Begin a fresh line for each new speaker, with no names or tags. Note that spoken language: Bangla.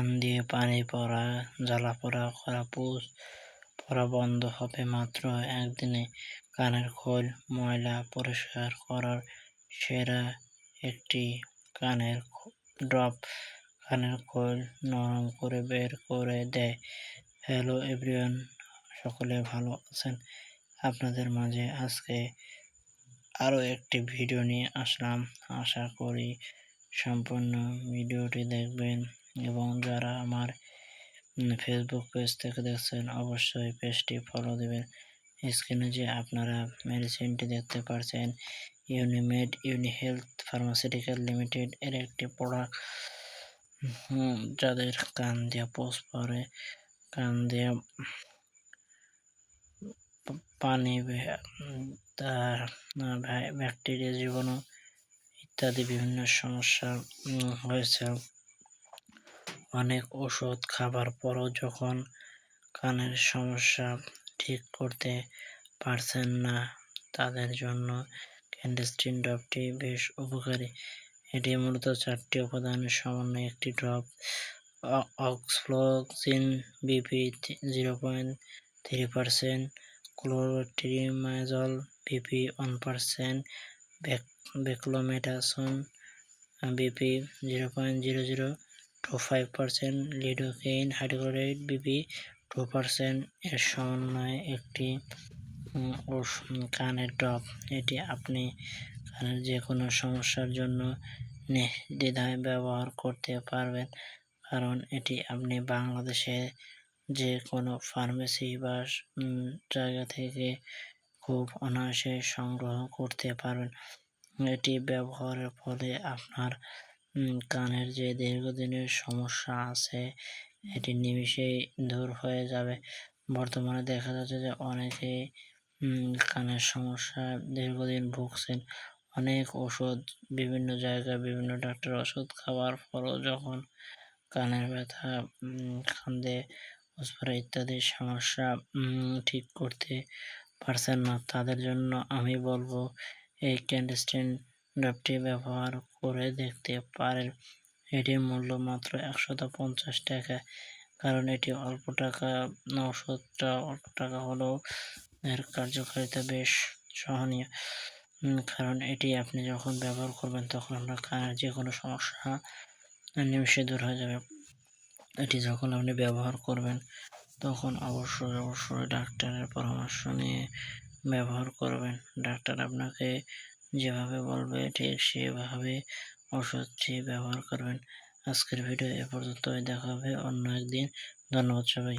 কান দিয়ে পানি পড়া জ্বালা পড়া করা পুষ পড়া বন্ধ হবে মাত্র একদিনে। কানের খোল ময়লা পরিষ্কার করার সেরা একটি কানের ড্রপ। কানের খোল নরম করে বের করে দেয়। হ্যালো এভরিওয়ান, সকলে ভালো আছেন? আপনাদের মাঝে আজকে আরও একটি ভিডিও নিয়ে আসলাম। আশা করি সম্পূর্ণ ভিডিওটি দেখবেন। এবং যারা আমার ফেসবুক পেজ থেকে দেখছেন, অবশ্যই পেজটি ফলো দেবেন। স্ক্রিনে যে আপনারা মেডিসিনটি দেখতে পারছেন Unimed uni health pharmaceutical limited এর একটি প্রোডাক্ট যাদের কান দিয়ে পোষ পরে কান দিয়ে পানি তার ব্যাকটেরিয়া জীবাণু ইত্যাদি বিভিন্ন সমস্যা হয়েছে। অনেক ওষুধ খাবার পরও যখন কানের সমস্যা ঠিক করতে পারছেন না, তাদের জন্য ক্যান্ডেস্টিন ড্রপটি বেশ উপকারী। এটি মূলত চারটি উপাদানের সমন্বয়ে একটি drop. Ofloxacin, BP zero point three percent clotrimazole BP one percent beclomethasone BP zero point zero zero two five percent lidocaine hydrochloride BP two percent, এর সমন্বয়ে একটি কানের ড্রপ। এটি আপনি কানের যে কোনো সমস্যার জন্য নির্দ্বিধায় ব্যবহার করতে পারবেন, কারণ এটি আপনি বাংলাদেশে যে কোনো ফার্মেসি বা জায়গা থেকে খুব অনায়াসে সংগ্রহ করতে পারবেন। এটি ব্যবহারের ফলে আপনার কানের যে দীর্ঘদিনের সমস্যা আছে, এটি নিমিষেই দূর হয়ে যাবে। বর্তমানে দেখা যাচ্ছে যে অনেকে কানের সমস্যা দীর্ঘদিন ভুগছেন। অনেক ওষুধ, বিভিন্ন জায়গায় বিভিন্ন ডাক্তার ওষুধ খাওয়ার পরও যখন কানের ব্যথা কান্দে উসপরা ইত্যাদি সমস্যা ঠিক করতে পারছেন না, তাদের জন্য আমি বলব, এই ক্যান্ডেস্টিন ড্রাফটি ব্যবহার করে দেখতে পারেন। এটির মূল্য মাত্র একশত পঞ্চাশ টাকা, কারণ এটি অল্প টাকা ওষুধটা অল্প টাকা হলেও এর কার্যকারিতা বেশ সহনীয়। কারণ এটি আপনি যখন ব্যবহার করবেন তখন আপনার কানের যে কোনো সমস্যা নিমিশে দূর হয়ে যাবে। এটি যখন আপনি ব্যবহার করবেন তখন অবশ্যই অবশ্যই ডাক্তারের পরামর্শ নিয়ে ব্যবহার করবেন। ডাক্তার আপনাকে যেভাবে বলবে, ঠিক সেভাবে ওষুধটি ব্যবহার করবেন। আজকের ভিডিও এ পর্যন্তই। দেখা হবে অন্য একদিন। ধন্যবাদ সবাইকে।